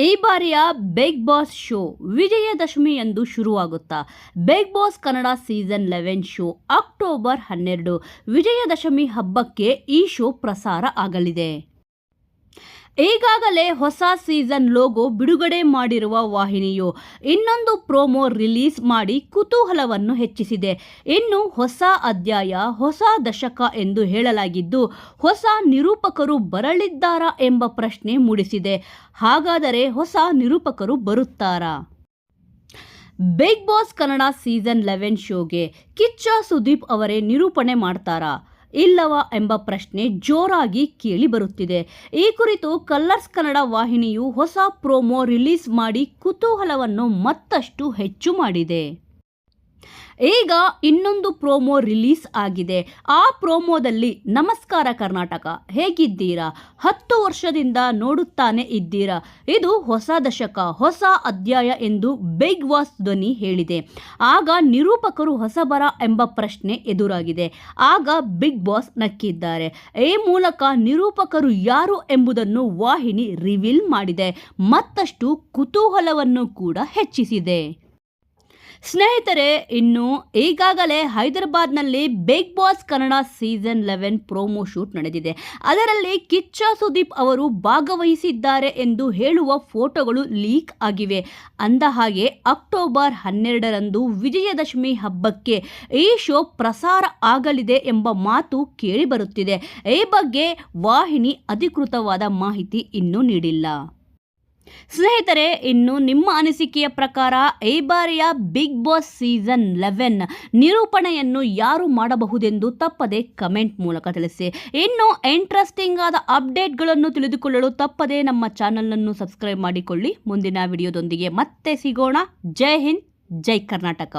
ಈ ಬಾರಿಯ Bigg boss show Vijayadashami ಎಂದು ಶುರುವಾಗುತ್ತಾ Bigg Boss Kannada season eleven show October ಹನ್ನೆರಡು ವಿಜಯದಶಮಿ ಹಬ್ಬಕ್ಕೆ ಈ ಶೋ ಪ್ರಸಾರ ಆಗಲಿದೆ. ಈಗಾಗಲೇ ಹೊಸ ಸೀಸನ್ ಲೋಗೋ ಬಿಡುಗಡೆ ಮಾಡಿರುವ ವಾಹಿನಿಯು ಇನ್ನೊಂದು ಪ್ರೋಮೋ ರಿಲೀಸ್ ಮಾಡಿ ಕುತೂಹಲವನ್ನು ಹೆಚ್ಚಿಸಿದೆ. ಇನ್ನು ಹೊಸ ಅಧ್ಯಾಯ, ಹೊಸ ದಶಕ ಎಂದು ಹೇಳಲಾಗಿದ್ದು, ಹೊಸ ನಿರೂಪಕರು ಬರಲಿದ್ದಾರಾ ಎಂಬ ಪ್ರಶ್ನೆ ಮೂಡಿಸಿದೆ. ಹಾಗಾದರೆ ಹೊಸ ನಿರೂಪಕರು ಬರುತ್ತಾರಾ? Bigg Boss Kannada season eleven ಶೋಗೆ Kichcha Sudeep ಅವರೇ ನಿರೂಪಣೆ ಮಾಡ್ತಾರಾ? ಇಲ್ಲವಾ ಎಂಬ ಪ್ರಶ್ನೆ ಜೋರಾಗಿ ಕೇಳಿ ಬರುತ್ತಿದೆ. ಈ ಕುರಿತು ಕಲ್ಲರ್ಸ್ ಕನ್ನಡ ವಾಹಿನಿಯು ಹೊಸ ಪ್ರೋಮೋ ರಿಲೀಸ್ ಮಾಡಿ ಕುತೂಹಲವನ್ನು ಮತ್ತಷ್ಟು ಹೆಚ್ಚು ಮಾಡಿದೆ. ಈಗ ಇನ್ನೊಂದು ಪ್ರೋಮೋ ರಿಲೀಸ್ ಆಗಿದೆ. ಆ ಪ್ರೋಮೋದಲ್ಲಿ ನಮಸ್ಕಾರ ಕರ್ನಾಟಕ, ಹೇಗಿದ್ದೀರಾ? ಹತ್ತು ವರ್ಷದಿಂದ ನೋಡುತ್ತಾನೆ ಇದ್ದೀರಾ? ಇದು ಹೊಸ ದಶಕ, ಹೊಸ ಅಧ್ಯಾಯ ಎಂದು ಬಿಗ್ ಬಾಸ್ ಧ್ವನಿ ಹೇಳಿದೆ. ಆಗ ನಿರೂಪಕರು ಹೊಸಬರ ಎಂಬ ಪ್ರಶ್ನೆ ಎದುರಾಗಿದೆ. ಆಗ ಬಿಗ್ ಬಾಸ್ ನಕ್ಕಿದ್ದಾರೆ. ಈ ಮೂಲಕ ನಿರೂಪಕರು ಯಾರು ಎಂಬುದನ್ನು ವಾಹಿನಿ ರಿವೀಲ್ ಮಾಡಿದೆ. ಮತ್ತಷ್ಟು ಕುತೂಹಲವನ್ನು ಕೂಡ ಹೆಚ್ಚಿಸಿದೆ. ಸ್ನೇಹಿತರೆ, ಇನ್ನು ಈಗಾಗಲೇ ಹೈದರಾಬಾದ್ನಲ್ಲಿ Bigg Boss Kannada season eleven promo shoot ನಡೆದಿದೆ. ಅದರಲ್ಲಿ ಕಿಚ್ಚ ಸುದೀಪ್ ಅವರು ಭಾಗವಹಿಸಿದ್ದಾರೆ ಎಂದು ಹೇಳುವ ಫೋಟೋಗಳು ಲೀಕ್ ಆಗಿವೆ. ಅಂದ ಹಾಗೆ, ಅಕ್ಟೋಬರ್ ಹನ್ನೆರಡರಂದು ವಿಜಯದಶಮಿ ಹಬ್ಬಕ್ಕೆ ಈ ಶೋ ಪ್ರಸಾರ ಆಗಲಿದೆ ಎಂಬ ಮಾತು ಕೇಳಿಬರುತ್ತಿದೆ. ಈ ಬಗ್ಗೆ ವಾಹಿನಿ ಅಧಿಕೃತವಾದ ಮಾಹಿತಿ ಇನ್ನೂ ನೀಡಿಲ್ಲ. ಸ್ನೇಹಿತರೆ, ಇನ್ನು ನಿಮ್ಮ ಅನಿಸಿಕೆಯ ಪ್ರಕಾರ ಈ ಬಾರಿಯ ಬಿಗ್ ಬಾಸ್ ಸೀಸನ್ ಲೆವೆನ್ ನಿರೂಪಣೆಯನ್ನು ಯಾರು ಮಾಡಬಹುದೆಂದು ತಪ್ಪದೆ ಕಮೆಂಟ್ ಮೂಲಕ ತಿಳಿಸಿ. ಇನ್ನು ಇಂಟ್ರೆಸ್ಟಿಂಗ್ ಆದ ಅಪ್ಡೇಟ್ಗಳನ್ನು ತಿಳಿದುಕೊಳ್ಳಲು ತಪ್ಪದೆ ನಮ್ಮ ಚಾನಲನ್ನು ಸಬ್ಸ್ಕ್ರೈಬ್ ಮಾಡಿಕೊಳ್ಳಿ. ಮುಂದಿನ ವಿಡಿಯೋದೊಂದಿಗೆ ಮತ್ತೆ ಸಿಗೋಣ. ಜೈ ಹಿಂದ್, ಜೈ ಕರ್ನಾಟಕ.